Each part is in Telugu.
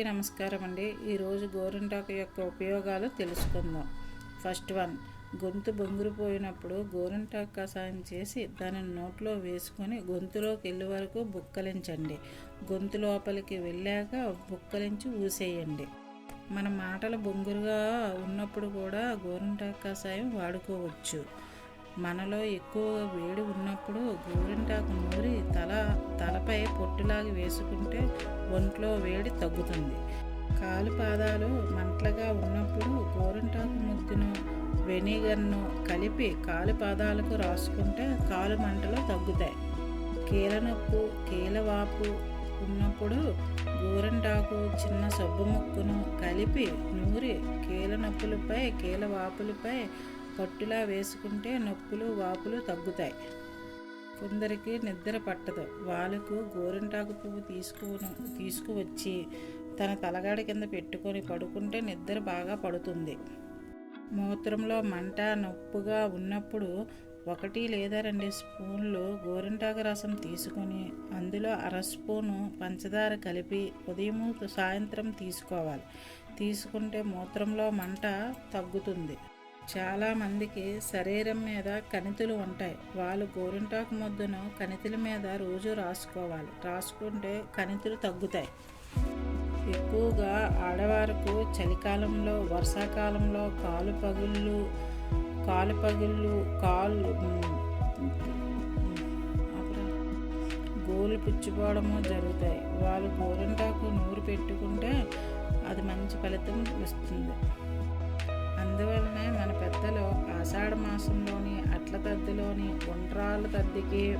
అందరికీ నమస్కారం అండి. ఈరోజు గోరింటాకు యొక్క ఉపయోగాలు తెలుసుకుందాం. ఫస్ట్ వన్ గొంతు బొంగురిపోయినప్పుడు గోరింటాకు కషాయం చేసి దానిని నోట్లో వేసుకొని గొంతులోకి వెళ్ళే వరకు బుక్కలించండి. గొంతు లోపలికి వెళ్ళాక బుక్కలించి ఊసేయండి. మన మాటలు బొంగురుగా ఉన్నప్పుడు కూడా గోరింటాకు కషాయం వాడుకోవచ్చు. మనలో ఎక్కువ వేడి ఉన్నప్పుడు గోరింటాకు నూరి తల తలపై పొట్టులాగా వేసుకుంటే ఒంట్లో వేడి తగ్గుతుంది. కాలు పాదాలు మంటలుగా ఉన్నప్పుడు గోరింటాకు ముద్దును వెనిగర్ను కలిపి కాలు పాదాలకు రాసుకుంటే కాలు మంటలు తగ్గుతాయి. కీల నొప్పు కీలవాపు ఉన్నప్పుడు గోరంటాకు చిన్న సబ్బు ముక్కును కలిపి నూరి కీల నొప్పులపై పట్టులా వేసుకుంటే నొప్పులు వాపులు తగ్గుతాయి. కొందరికి నిద్ర పట్టదు. వాళ్ళకు గోరింటాకు పువ్వు తీసుకుని తీసుకువచ్చి తన తలగాడి కింద పెట్టుకొని పడుకుంటే నిద్ర బాగా పడుతుంది. మూత్రంలో మంట నొప్పుగా ఉన్నప్పుడు ఒకటి లేదా రెండు స్పూన్లు గోరింటాకు రసం తీసుకొని అందులో అర స్పూను పంచదార కలిపి ఉదయం సాయంత్రం తీసుకోవాలి. తీసుకుంటే మూత్రంలో మంట తగ్గుతుంది. చాలామందికి శరీరం మీద కణితులు ఉంటాయి. వాళ్ళు గోరింటాకు ముద్దను కణితుల మీద రోజు రాసుకోవాలి. రాసుకుంటే కణితులు తగ్గుతాయి. ఎక్కువగా ఆడవారికి చలికాలంలో వర్షాకాలంలో కాలు పగుళ్ళు కాలు పగుళ్ళు కాళ్ళు గోలు పుచ్చిపోవడము జరుగుతాయి. వాళ్ళు గోరింటాకు నూరు పెట్టుకుంటే అది మంచి ఫలితం ఇస్తుంది. అందువల్ల ఆషాఢ మాసంలోని అట్ల తద్దిలోని ఒంట్రాల తద్దికి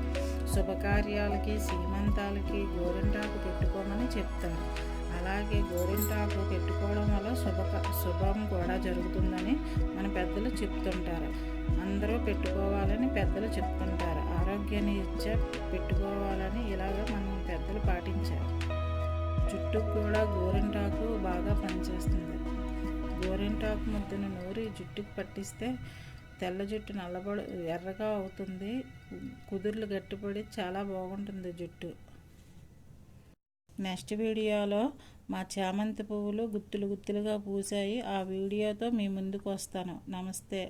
శుభకార్యాలకి సీమంతాలకి గోరింటాకు పెట్టుకోమని చెప్తారు. అలాగే గోరింటాకు పెట్టుకోవడం వల్ల శుభ శుభం కూడా జరుగుతుందని మన పెద్దలు చెప్తుంటారు. అందరూ పెట్టుకోవాలని పెద్దలు చెప్తుంటారు. ఆరోగ్యాన్ని ఇచ్చే పెట్టుకోవాలని ఇలాగ మన పెద్దలు పాటించారు. జుట్టుకు కూడా గోరింటాకు బాగా పనిచేస్తుంది. గోరింటాకు ముద్దను నూరి జుట్టుకు పట్టిస్తే తెల్ల జుట్టు నల్లబడి ఎర్రగా అవుతుంది. కుదుర్లు గట్టిపడి చాలా బాగుంటుంది జుట్టు. నెక్స్ట్ వీడియోలో మా చామంతి పువ్వులు గుత్తులు గుత్తులుగా పూసాయి ఆ వీడియోతో మీ ముందుకు వస్తాను. నమస్తే.